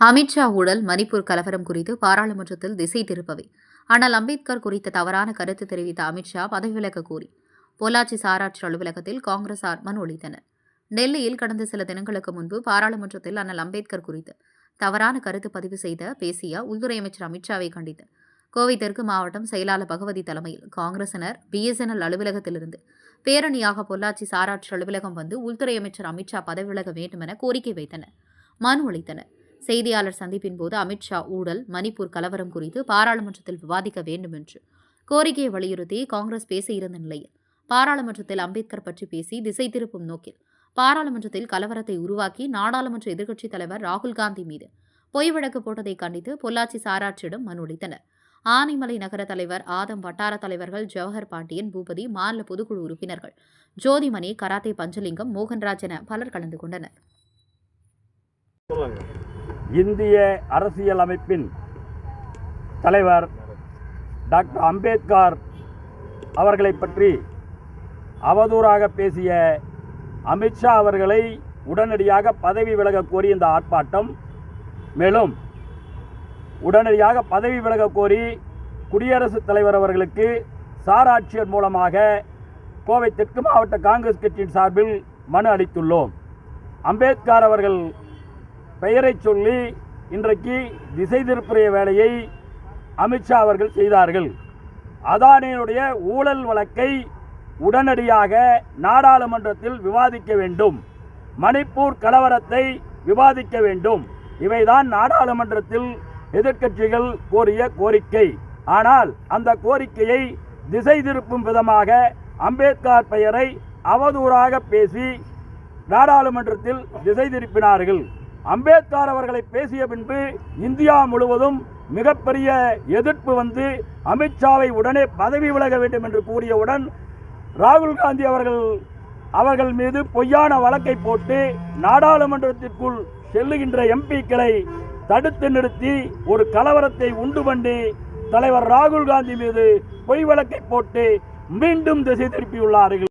அமித்ஷா ஊழல் மணிப்பூர் கலவரம் குறித்து பாராளுமன்றத்தில் திசை திருப்பவை. ஆனால் அம்பேத்கர் குறித்த தவறான கருத்து தெரிவித்த அமித்ஷா பதவி விலக கோரி பொள்ளாச்சி சாராட்சி அலுவலகத்தில் காங்கிரசார் மனு அளித்தனர் டெல்லியில் கடந்த சில தினங்களுக்கு முன்பு பாராளுமன்றத்தில் அண்ணல் அம்பேத்கர் குறித்து தவறான கருத்து பதிவு செய்த பேசிய உள்துறை அமைச்சர் அமித்ஷாவை கண்டித்து கோவை தெற்கு மாவட்டம் செயலாளர் பகவதி தலைமையில் காங்கிரசினர் பிஎஸ்என்எல் அலுவலகத்திலிருந்து பேரணியாக பொள்ளாச்சி சாராட்சி அலுவலகம் வந்து உள்துறை அமைச்சர் அமித்ஷா பதவி விலக வேண்டும் என கோரிக்கை வைத்தனர். மனு அளித்தனர். செய்தியாளர் சந்திப்பின் போது அமித்ஷா ஊழல் மணிப்பூர் கலவரம் குறித்து பாராளுமன்றத்தில் விவாதிக்க வேண்டும் என்று கோரிக்கையை வலியுறுத்தி காங்கிரஸ் பேசியிருந்த நிலையில் பாராளுமன்றத்தில் அம்பேத்கர் பற்றி பேசி திசை திருப்பும் நோக்கில் பாராளுமன்றத்தில் கலவரத்தை உருவாக்கி நாடாளுமன்ற எதிர்க்கட்சித் தலைவர் ராகுல் காந்தி மீது பொய் வழக்கு போட்டதை கண்டித்து பொள்ளாச்சி சாராட்சியிடம் மனு அளித்தனர். ஆனைமலை நகர தலைவர் ஆதம் வட்டார தலைவர்கள் ஜவஹர் பாண்டியன் பூபதி மாநில பொதுக்குழு உறுப்பினர்கள் ஜோதிமணி கராத்தே பஞ்சலிங்கம் மோகன்ராஜ் என பலர் கலந்து கொண்டனர். இந்திய அரசியலமைப்பின் தலைவர் டாக்டர் அம்பேத்கர் அவர்களை பற்றி அவதூறாக பேசிய அமித்ஷா அவர்களை உடனடியாக பதவி விலக கோரி இந்த ஆர்ப்பாட்டம். மேலும் உடனடியாக பதவி விலக கோரி குடியரசுத் தலைவர் அவர்களுக்கு சாராட்சியர் மூலமாக கோவை தெற்கு மாவட்ட காங்கிரஸ் கட்சியின் சார்பில் மனு அளித்துள்ளோம். அம்பேத்கர் அவர்கள் பெயரை சொல்லி இன்றைக்கு திசை திருப்புறைய வேலையை அமித்ஷா அவர்கள் செய்தார்கள். அதானியினுடைய ஊழல் வழக்கை உடனடியாக நாடாளுமன்றத்தில் விவாதிக்க வேண்டும். மணிப்பூர் கலவரத்தை விவாதிக்க வேண்டும். இவைதான் நாடாளுமன்றத்தில் எதிர்க்கட்சிகள் கோரிய கோரிக்கை. ஆனால் அந்த கோரிக்கையை திசை திருப்பும் விதமாக அம்பேத்கர் பெயரை அவதூறாக பேசி நாடாளுமன்றத்தில் திசை திருப்பினார்கள். அம்பேத்கர் அவர்களை பேசிய பின்பு இந்தியா முழுவதும் மிகப்பெரிய எதிர்ப்பு வந்து அமித்ஷாவை உடனே பதவி விலக வேண்டும் என்று கூறியவுடன் ராகுல் காந்தி அவர்கள் அவர்கள் மீது பொய்யான வழக்கை போட்டு நாடாளுமன்றத்திற்குள் செல்லுகின்ற எம்பிக்களை தடுத்து நிறுத்தி ஒரு கலவரத்தை உண்டு பண்ணி தலைவர் ராகுல் காந்தி மீது பொய் வழக்கை போட்டு மீண்டும் திசை திருப்பியுள்ளார்கள்.